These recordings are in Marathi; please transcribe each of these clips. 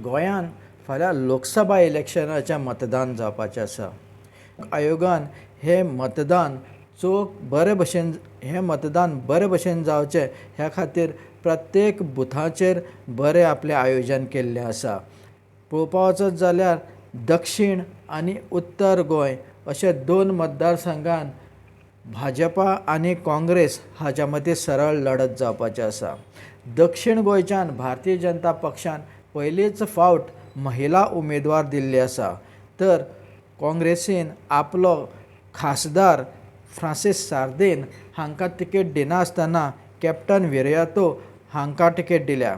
गोंयांत फाल्यां लोकसभा इलेक्शनाचें मतदान जावपाचें आसा. आयोगान हें मतदान चोख बरे भशेन हें मतदान बरे भशेन जावचें ह्या खातीर प्रत्येक बुथाचेर बरें आपलें आयोजन केल्लें आसा. पळोवपा वचत जाल्यार दक्षीण आनी उत्तर गोंय अशे दोन मतदारसंघान भाजपा आनी काँग्रेस हाच्या मदीं सरळ लडत जावपाचें आसा. दक्षीण गोंयच्यान भारतीय जनता पक्षान पयलींच फावट महिला उमेदवार दिल्ले आसा तर काँग्रेसीन आपलो खासदार फ्रांसीस सार्देन हांकां तिकेट दिनासतना कॅप्टन विरयातो हांकां तिकेट दिल्या.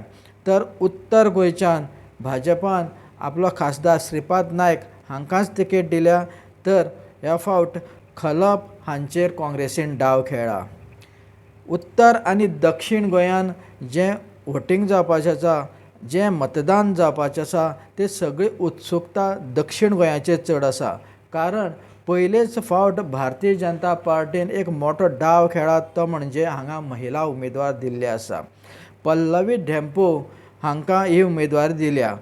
तर उत्तर गोंयच्यान भाजपान आपलो खासदार श्रीपाद नायक हांकांच तिकेट दिल्या. तर ह्या फावट खलप हांचेर काँग्रेसीन डाव खेळ्ळा उत्तर आनी दक्षीण गोंयान जें वोटींग जावपाचें आसा जें मतदान जावपाचें आसा तें सगळी उत्सुकता दक्षीण गोंयाचेर चड आसा. कारण पयलेच फावट भारतीय जनता पार्टीन एक मोठो डाव खेळ्ळा तो म्हणजे हांगा महिला उमेदवार दिल्ले आसा. पल्लवी ढेंपो हांकां ही उमेदवारी दिल्या.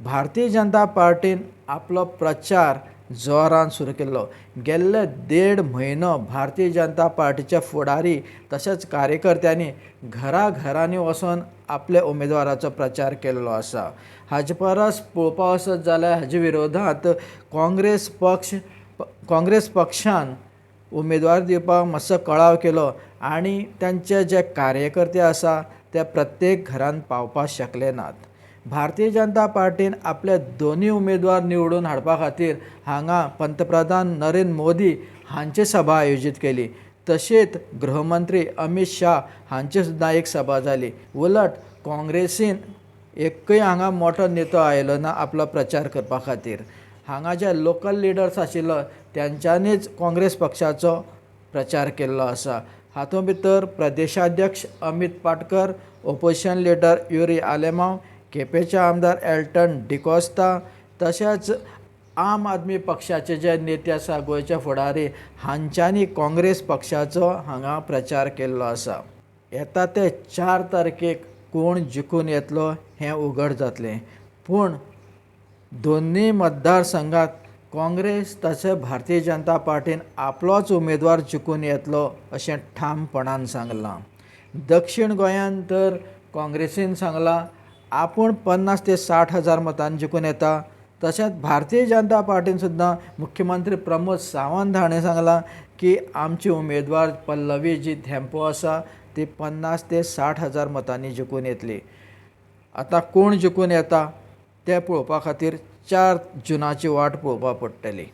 भारतीय जनता पार्टीन आपलो प्रचार जोरान सुरू केल्लो. गेल्ले देड म्हयनो भारतीय जनता पार्टीचे फुडारी तशेंच कार्यकर्त्यांनी घरा घरांनी वचोन आपल्या उमेदवाराचो प्रचार केल्लो आसा हाचे परस पळोवपाक वचत जाल्यार हाजे विरोधांत काँग्रेस पक्ष काँग्रेस पक्षान उमेदवार दिवपाक मातसो कळाव केलो आनी तांचे जे कार्यकर्ते आसा ते प्रत्येक घरांत पावपाक शकले नात. भारतीय जनता पार्टीन आपले दोनूय उमेदवार निवडून हाडपा खातीर हांगा पंतप्रधान नरेंद्र मोदी हांची सभा आयोजीत केली. तशेंच गृहमंत्री अमित शाह हांची सुद्दां एक सभा जाली उलट काँग्रेसीन एकय हांगा मोठो नेतो आयलो ना आपलो प्रचार करपा खातीर. हांगा जे लोकल लिडर्स आशिल्लो तेंच्यांनीच काँग्रेस पक्षाचो प्रचार केल्लो आसा. हातूंत भितर प्रदेशाध्यक्ष अमित पाटकर ओपोजिशन लिडर युरी आलेमांव केपेंचे आमदार एल्टन डिकोस्ता तशेंच आम आदमी पक्षाचे जे नेते आसा गोंयचे फुडारी हांच्यांनी काँग्रेस पक्षाचो हांगा प्रचार केल्लो आसा येता ते चार तारखेक कोण जिखून येतलो हें उघड जातलें. पूण दोनूय मतदारसंघात काँग्रेस तशें भारतीय जनता पार्टीन आपलोच उमेदवार जिखून येतलो अशें ठामपणान सांगलां. दक्षीण गोंयांत तर काँग्रेसीन सांगलां आपूण पन्नास ते साठ हजार मतांनी जिखून येता. तशेंच भारतीय जनता पार्टीन सुद्दां मुख्यमंत्री प्रमोद सावंत हाणें सांगलां की आमची उमेदवार पल्लवी जी धेंपो आसा ती पन्नास ते साठ हजार मतांनी जिखून येतली. आतां कोण जिखून येता? तें पळोवपा खातीर चार जुनाची वाट पळोवपा पडटली.